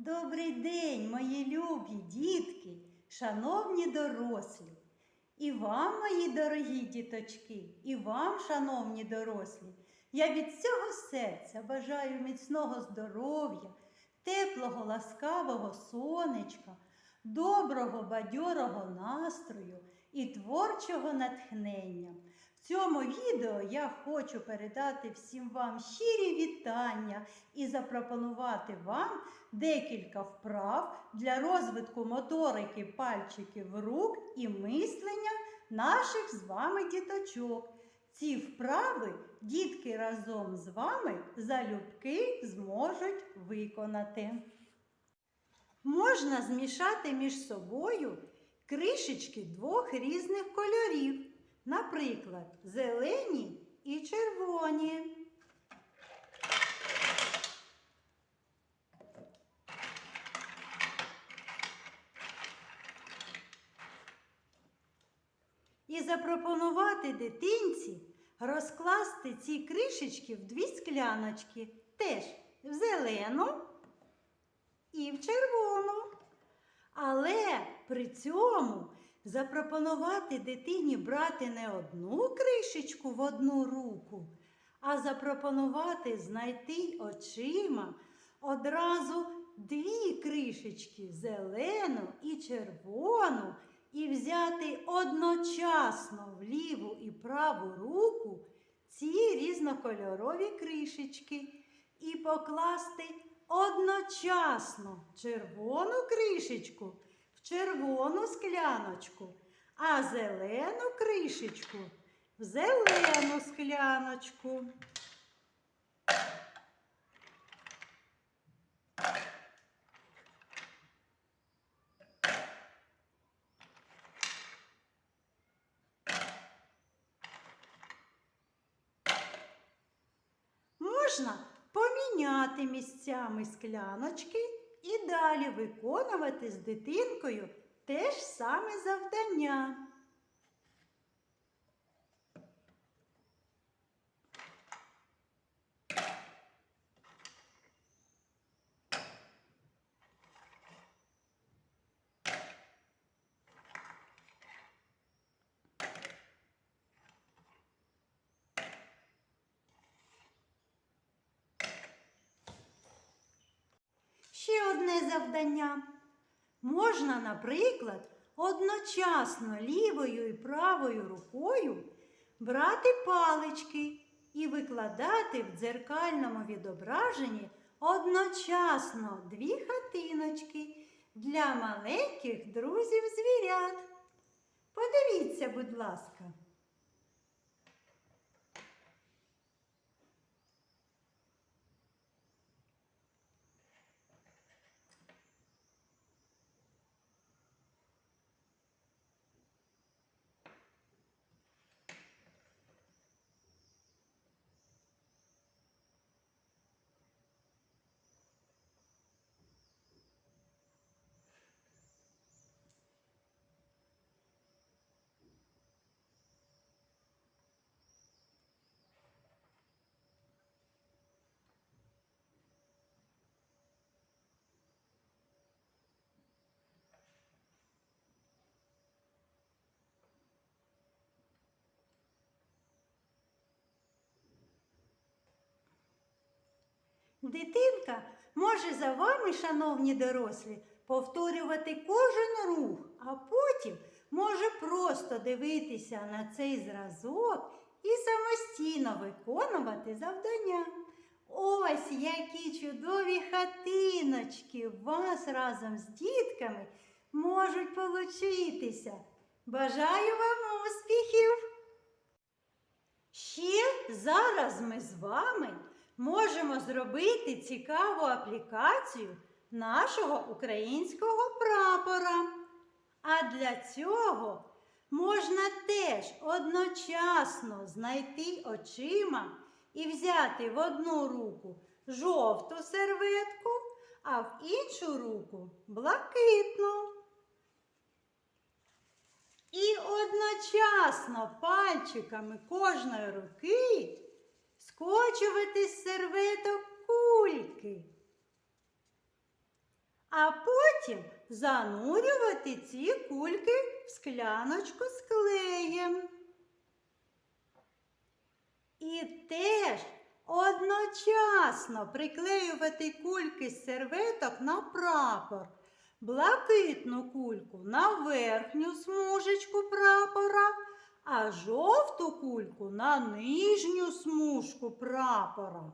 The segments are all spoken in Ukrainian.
Добрий день, мої любі дітки, шановні дорослі. І вам, мої дорогі діточки, і вам, шановні дорослі, я від всього серця бажаю міцного здоров'я, теплого, ласкавого сонечка, доброго, бадьорого настрою і творчого натхнення. Цьому відео я хочу передати всім вам щирі вітання і запропонувати вам декілька вправ для розвитку моторики пальчиків рук і мислення наших з вами діточок. Ці вправи дітки разом з вами залюбки зможуть виконати. Можна змішати між собою кришечки двох різних кольорів, наприклад, зелені і червоні. І запропонувати дитинці розкласти ці кришечки в дві скляночки, теж в зелену і в червону. Але при цьому запропонувати дитині брати не одну кришечку в одну руку, а запропонувати знайти очима одразу дві кришечки зелену і червону, і взяти одночасно в ліву і праву руку ці різнокольорові кришечки і покласти одночасно червону кришечку червону скляночку, а зелену кришечку в зелену скляночку. Можна поміняти місцями скляночки далі виконувати з дитинкою те ж саме завдання. Одне завдання. Можна, наприклад, одночасно лівою і правою рукою брати палички і викладати в дзеркальному відображенні одночасно дві хатиночки для маленьких друзів звірят. Подивіться, будь ласка. Дитинка може за вами, шановні дорослі, повторювати кожен рух, а потім може просто дивитися на цей зразок і самостійно виконувати завдання. Ось які чудові хатиночки вас разом з дітками можуть получитися. Бажаю вам успіхів! Ще зараз ми з вами можемо зробити цікаву аплікацію нашого українського прапора. А для цього можна теж одночасно знайти очима і взяти в одну руку жовту серветку, а в іншу руку блакитну. І одночасно пальчиками кожної руки скочувати з серветок кульки. а потім занурювати ці кульки в скляночку з клеєм. І теж одночасно приклеювати кульки з серветок на прапор, блакитну кульку на верхню смужечку прапора, а жовту кульку на нижню смужку прапора.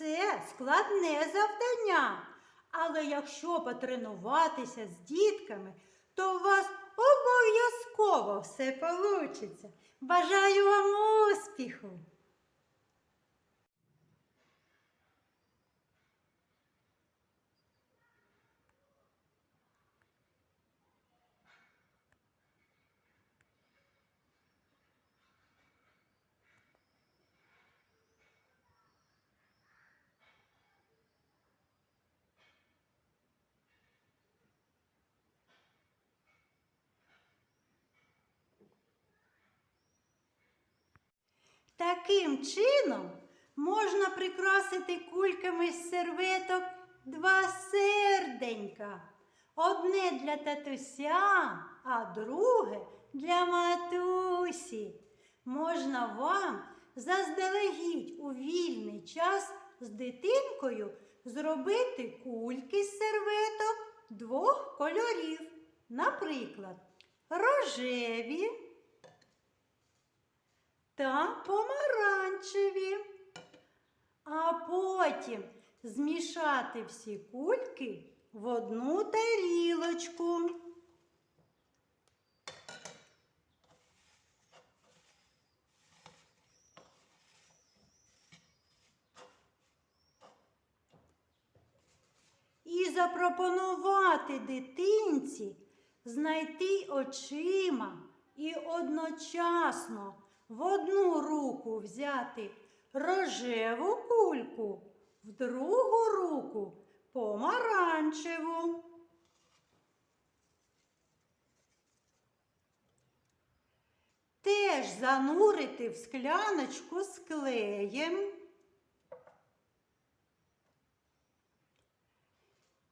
Це складне завдання. Але якщо потренуватися з дітками, то у вас обов'язково все получиться. Бажаю вам успіху! Таким чином можна прикрасити кульками з серветок два серденька. Одне для татуся, а друге для матусі. Можна вам заздалегідь у вільний час з дитинкою зробити кульки з серветок двох кольорів. Наприклад, рожеві та помаранчеві. А потім змішати всі кульки в одну тарілочку. І запропонувати дитинці знайти очима і одночасно в одну руку взяти рожеву кульку, в другу руку помаранчеву. Теж занурити в скляночку з клеєм.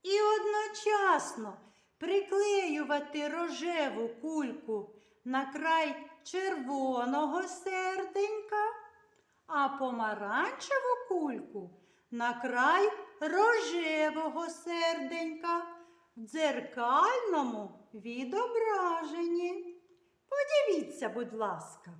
І одночасно приклеювати рожеву кульку на край червоного серденька, а помаранчеву кульку на край рожевого серденька в дзеркальному відображенні. Подивіться, будь ласка.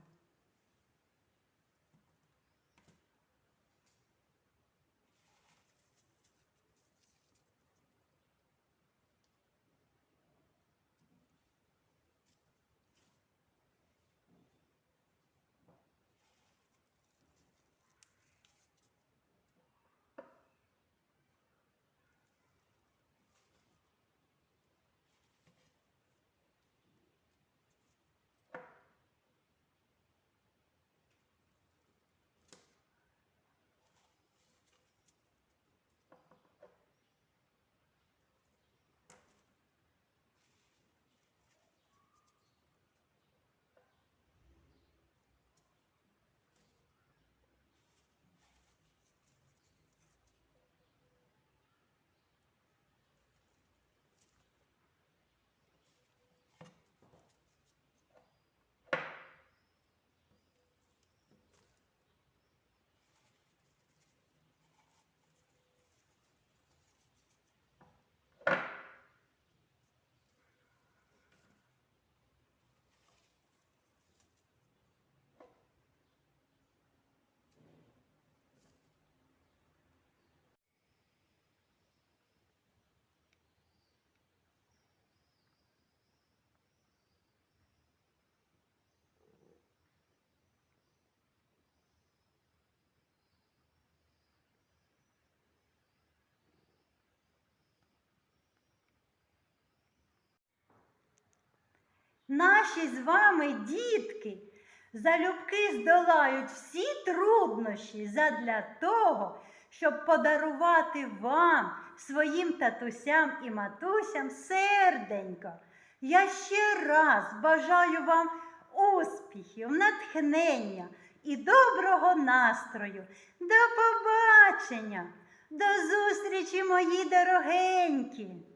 Наші з вами дітки залюбки здолають всі труднощі задля того, щоб подарувати вам, своїм татусям і матусям серденько. Я ще раз бажаю вам успіхів, натхнення і доброго настрою. До побачення! До зустрічі, мої дорогенькі!